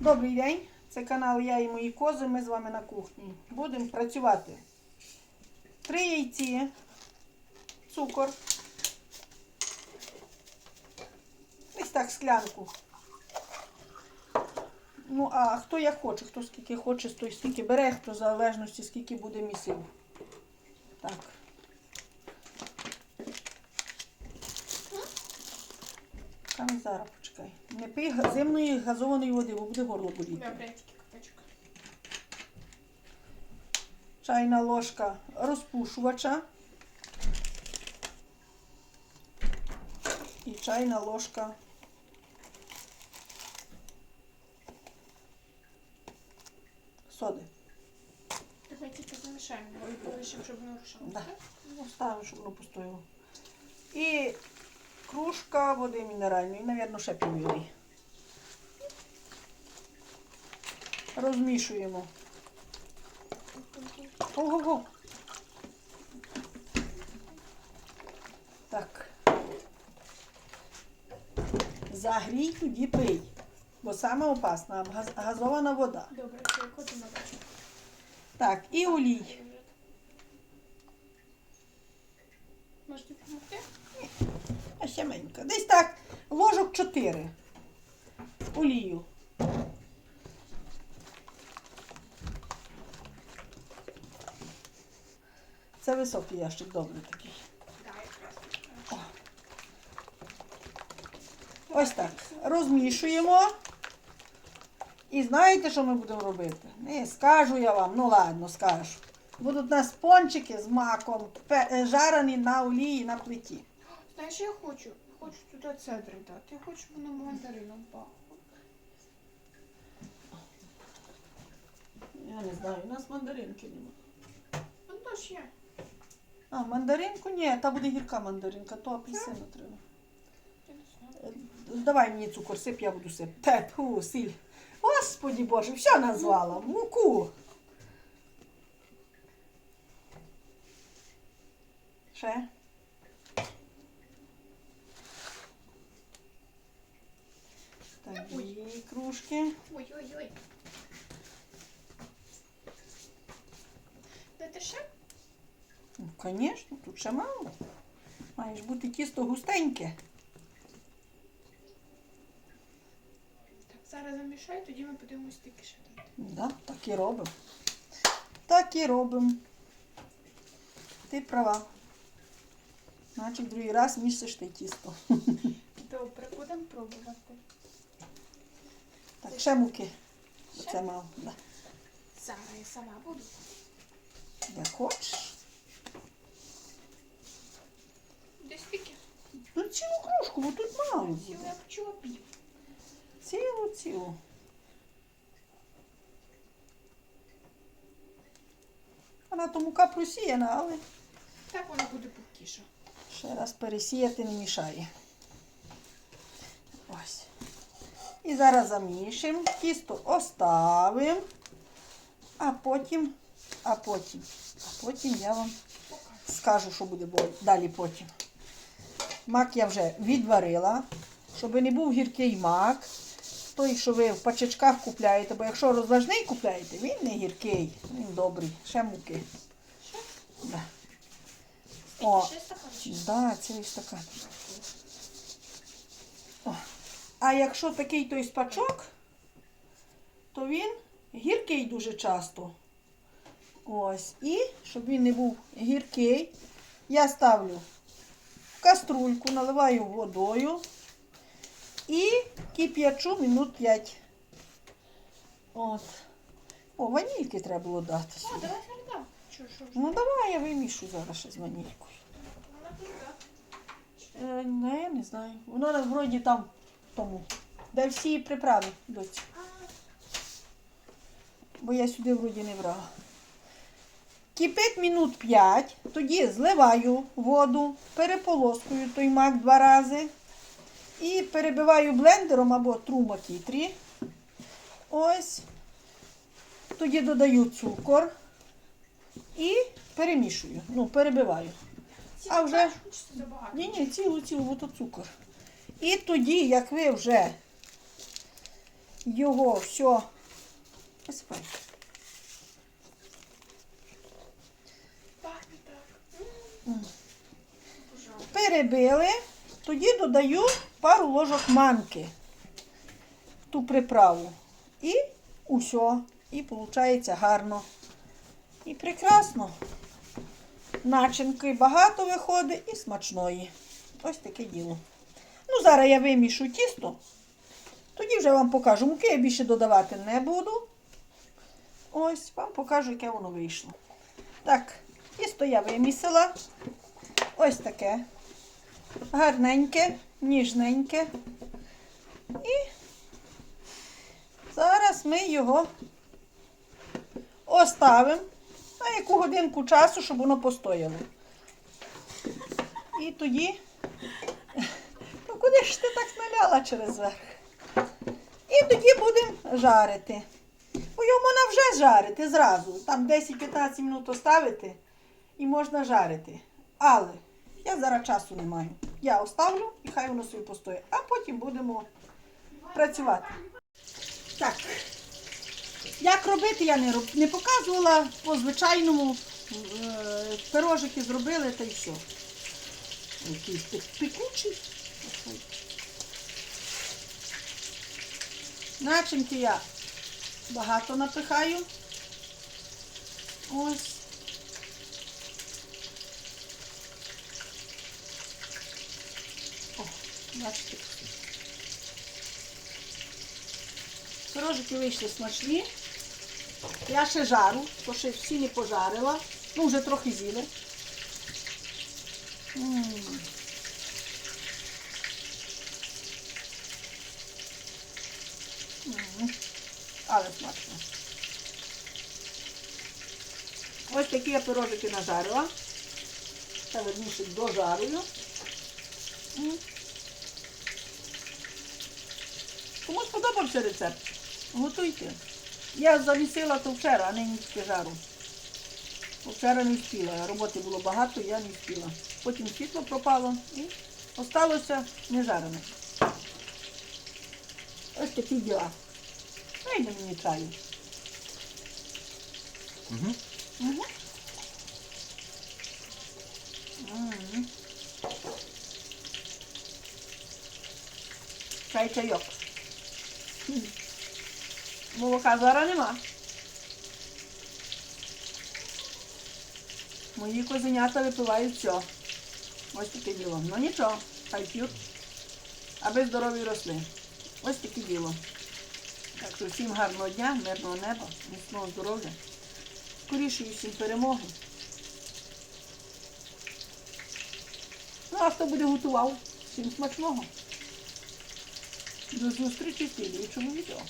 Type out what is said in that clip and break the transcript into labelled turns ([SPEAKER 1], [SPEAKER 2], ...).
[SPEAKER 1] Добрий день! Це канал Я і мої кози. Ми з вами на кухні. Будемо працювати. Три яйці, цукор. Ось так склянку. Ну, а хто як хоче, хто скільки хоче, той стільки бере, хто в залежності, скільки буде місив. Так. Там зараз почекай. Не пий зимної газованої води, бо буде горло боліти. Чайна ложка розпушувача. І чайна ложка соди.
[SPEAKER 2] Давай тільки замішаємо, бо щоб не рушало.
[SPEAKER 1] Да. Ну, ставимо, щоб воно постояло. І кружка води мінеральної, навірно, ще піввіли. Розмішуємо. Ого-го. Так. Загрій, тоді пий. Бо саме опасна газ- газована вода.
[SPEAKER 2] Добре, як один.
[SPEAKER 1] Так, і олій.
[SPEAKER 2] Можете допомогти?
[SPEAKER 1] А ще менька. Десь так, ложок 4. Олію. Це високий ящик, добрий такий. О. Ось так. Розмішуємо. І знаєте, що ми будемо робити? Не скажу я вам, ну ладно, скажу. Будуть у нас пончики з маком, жарені на олії на плиті.
[SPEAKER 2] Знаєш, що я хочу? Хочу туди цедри дати. Я хочу, воно мандарином пахло.
[SPEAKER 1] Я не знаю, у нас мандаринки немає.
[SPEAKER 2] Ну то ж є.
[SPEAKER 1] А, мандаринку? Ні, та буде гірка мандаринка, то апельсину треба.
[SPEAKER 2] Я не знаю.
[SPEAKER 1] Е, Давай мені цукор, сип, я буду сип. Те, фу, сіль. Господі Боже, все назвала. Муку. Ще.
[SPEAKER 2] Ой-ой-ой. Дайте ще?
[SPEAKER 1] Ну, звісно, тут ще мало. Має ж бути тісто густеньке.
[SPEAKER 2] Так, зараз замішаю, тоді ми подивимось тільки ще дати.
[SPEAKER 1] Да, так і робимо. Так і робимо. Ти права. Значить, другий раз місиш ти тісто.
[SPEAKER 2] Добре, будемо пробувати.
[SPEAKER 1] Так, ще муки.
[SPEAKER 2] Ще?
[SPEAKER 1] Це мало. Да.
[SPEAKER 2] Зараз я сама буду.
[SPEAKER 1] Як хочеш.
[SPEAKER 2] Десь тільки.
[SPEAKER 1] Ну, цілу кружку, бо тут мало буде.
[SPEAKER 2] я почула пів.
[SPEAKER 1] Цілу, цілу. Вона то мука просіяна, але
[SPEAKER 2] Так вона буде пухкіша.
[SPEAKER 1] ще раз пересіяти не мішає. Ось. І зараз замішимо, тісто оставимо, а потім, а потім, а потім я вам скажу, що буде далі потім. Мак я вже відварила, щоб не був гіркий мак. Той, що ви в пачечках купляєте, бо якщо розважний купляєте, він не гіркий, він добрий. Ще муки.
[SPEAKER 2] Ще?
[SPEAKER 1] Да. О,
[SPEAKER 2] Ще стаканчик.
[SPEAKER 1] Да, цілий стакан. А якщо такий той спачок, то він гіркий дуже часто. Ось. І, щоб він не був гіркий, я ставлю в каструльку, наливаю водою і кип'ячу минут 5. От. О, ванільки треба було дати.
[SPEAKER 2] О, давай що?
[SPEAKER 1] Ну давай я вимішу зараз ще з ванількою.
[SPEAKER 2] Вона.
[SPEAKER 1] Е, не, я не знаю. Воно вроді там тому. Де всі приправи доці. Бо я сюди вроді не брала. Кипить минут 5, тоді зливаю воду, переполоскую той мак два рази. І перебиваю блендером або трума кітрі. Ось. Тоді додаю цукор і перемішую. Ну, перебиваю. А вже-. Ні, ні, цілу, цілу, бо то цукор. І тоді, як ви вже його все.
[SPEAKER 2] Пахне так.
[SPEAKER 1] Перебили, тоді додаю пару ложок манки в ту приправу. І усе. І виходить гарно. І прекрасно. Начинки багато виходить і смачної. Ось таке діло. Зараз я вимішу тісто. Тоді вже вам покажу. Муки я більше додавати не буду. Ось, вам покажу, яке воно вийшло. Так, тісто я вимісила. Ось таке. Гарненьке, ніжненьке. І зараз ми його оставимо на яку годинку часу, щоб воно постояло. І тоді. Куди ж ти так наляла через верх? І тоді будемо жарити. Бо його можна вже жарити зразу. Там 10-15 минут оставити і можна жарити. Але я зараз часу не маю. Я оставлю і хай воно собі постоїть. А потім будемо працювати. Так. Як робити, я не, роб... не показувала по звичайному е, пирожики зробили та й все. Якийсь пекучий. Ой. Начинки я багато напихаю. Ось. О, бачите. Пирожики вийшли смачні. Я ще жару, то ще всі не пожарила. Ну, вже трохи з'їли. М. Але смачно. Ось такі я пирожики нажарила. Та верніше дожарую. Кому сподобався рецепт? Готуйте. Я завісила то вчора, а нині тільки жару. Вчора не встигла. Роботи було багато, я не встигла. Потім світло пропало і осталося нежарене. Ось такі діла. Найде мені чаю.
[SPEAKER 3] Угу.
[SPEAKER 1] Угу. Чай чайок. Молока зараз нема. Мої козенята випивають все. Ось таке діло. Ну нічого, хай п'ють. Аби здорові росли. Ось таке діло. Так що всім гарного дня, мирного неба, міцного здоров'я. Скорішої всім перемоги. Ну, а хто буде готував? Всім смачного. До зустрічі в слідуючому відео.